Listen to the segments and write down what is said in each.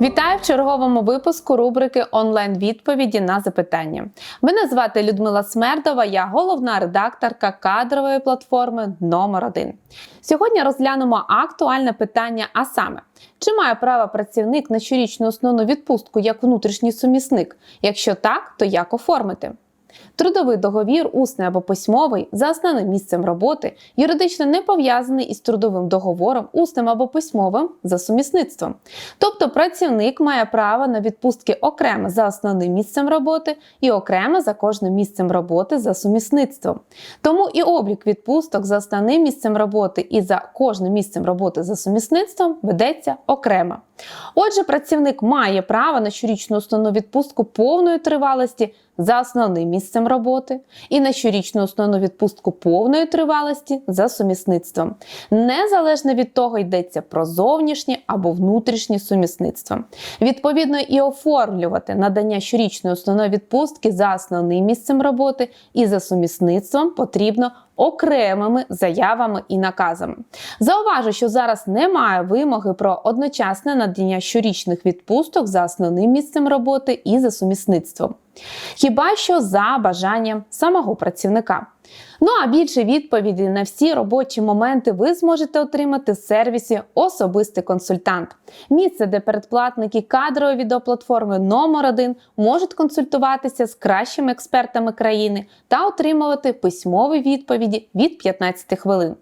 Вітаю в черговому випуску рубрики онлайн-відповіді на запитання. Мене звати Людмила Смердова, я головна редакторка кадрової платформи номер 1 Сьогодні розглянемо актуальне питання, а саме, чи має право працівник на щорічну основну відпустку як внутрішній сумісник? Якщо так, то як оформити? Трудовий договір, усний або письмовий, за основним місцем роботи, юридично не пов'язаний із трудовим договором, усним або письмовим за сумісництвом. Тобто працівник має право на відпустки окремо за основним місцем роботи і окремо за кожним місцем роботи за сумісництвом. Тому і облік відпусток за основним місцем роботи і за кожним місцем роботи за сумісництвом ведеться окремо. Отже, працівник має право на щорічну основну відпустку повної тривалості за основним місцем роботи і на щорічну основну відпустку повної тривалості за сумісництвом, незалежно від того, йдеться про зовнішнє або внутрішнє сумісництво. Відповідно, і оформлювати надання щорічної основної відпустки за основним місцем роботи і за сумісництвом потрібно окремими заявами і наказами. Зауважу, що зараз немає вимоги про одночасне надання щорічних відпусток за основним місцем роботи і за сумісництвом. Хіба що за бажанням самого працівника. Ну а більше відповідей на всі робочі моменти ви зможете отримати в сервісі Особистий консультант. Місце, де передплатники кадрової відеоплатформи номер 1 можуть консультуватися з кращими експертами країни та отримувати письмові відповіді від 15 хвилин.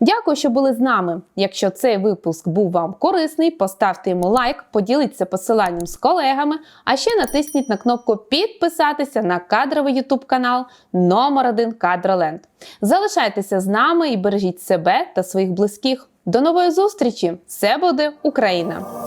Дякую, що були з нами. Якщо цей випуск був вам корисний, поставте йому лайк, поділіться посиланням з колегами, а ще натисніть на кнопку підписатися на кадровий YouTube канал номер 1 Кадроленд. Залишайтеся з нами і бережіть себе та своїх близьких. До нової зустрічі! Все буде Україна!